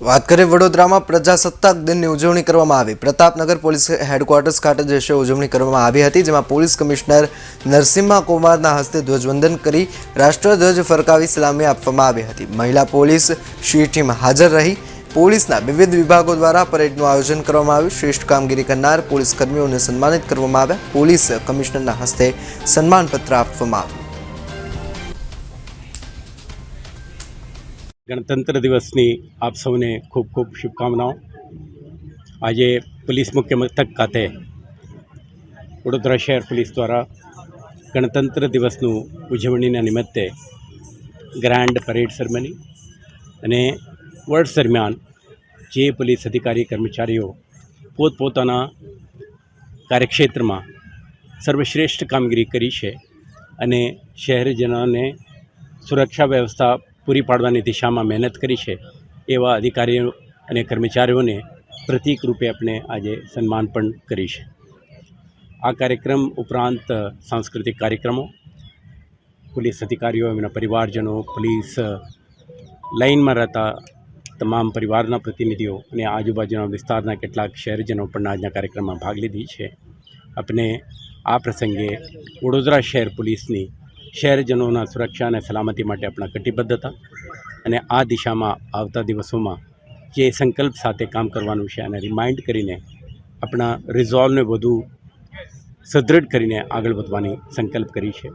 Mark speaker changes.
Speaker 1: વાત કરીએ વડોદરામાં પ્રજાસત્તાક દિનની ઉજવણી કરવામાં આવી. પ્રતાપનગર પોલીસ હેડક્વાર્ટર્સ ખાતે જે ઉજવણી કરવામાં આવી હતી, જેમાં પોલીસ કમિશનર નરસિમ્હા કુમારના હસ્તે ધ્વજવંદન કરી રાષ્ટ્રધ્વજ ફરકાવી સલામી આપવામાં આવી હતી. મહિલા પોલીસ શી ટીમ હાજર રહી. પોલીસના વિવિધ વિભાગો દ્વારા પરેડનું આયોજન કરવામાં આવ્યું. શ્રેષ્ઠ કામગીરી કરનાર પોલીસ કર્મીઓને સન્માનિત કરવામાં આવ્યા. પોલીસ કમિશનરના હસ્તે સન્માનપત્ર આપવામાં આવ્યું.
Speaker 2: ગણતંત્ર દિવસની આપ સૌને ખૂબ ખૂબ શુભકામનાઓ. આજે પોલીસ મુખ્ય મથક ખાતે વડોદરા શહેર પોલીસ દ્વારા ગણતંત્ર દિવસનું ઉજવણીના નિમિત્તે ગ્રાન્ડ પરેડ સેરેમની અને વર્ષ દરમિયાન જે પોલીસ અધિકારી કર્મચારીઓ પોતપોતાના કાર્યક્ષેત્રમાં સર્વશ્રેષ્ઠ કામગીરી કરી છે અને શહેરજનોને સુરક્ષા વ્યવસ્થા પૂરી પાડવાની દિશામાં મહેનત કરી છે, એવા અધિકારીઓ અને કર્મચારીઓને પ્રતિક રૂપે આપણે આજે સન્માન પણ કરી છે. આ કાર્યક્રમ ઉપરાંત સાંસ્કૃતિક કાર્યક્રમો, પોલીસ અધિકારીઓ, એમના પરિવારજનો, પોલીસ લાઇનમાં રહેતા તમામ પરિવારના પ્રતિનિધિઓ અને આજુબાજુના વિસ્તારના કેટલાક શહેરજનો પણ આજના કાર્યક્રમમાં ભાગ લીધી છે. આપણે આ પ્રસંગે વડોદરા શહેર પોલીસની શહેરજનોના સુરક્ષા અને સલામતી માટે આપણા કટિબદ્ધતા અને આ દિશામાં આવતા દિવસોમાં જે સંકલ્પ સાથે કામ કરવાનું છે અને રિમાઇન્ડ કરીને આપણા રિઝોલ્વને વધુ સદૃઢ કરીને આગળ વધવાની સંકલ્પ કરી છે.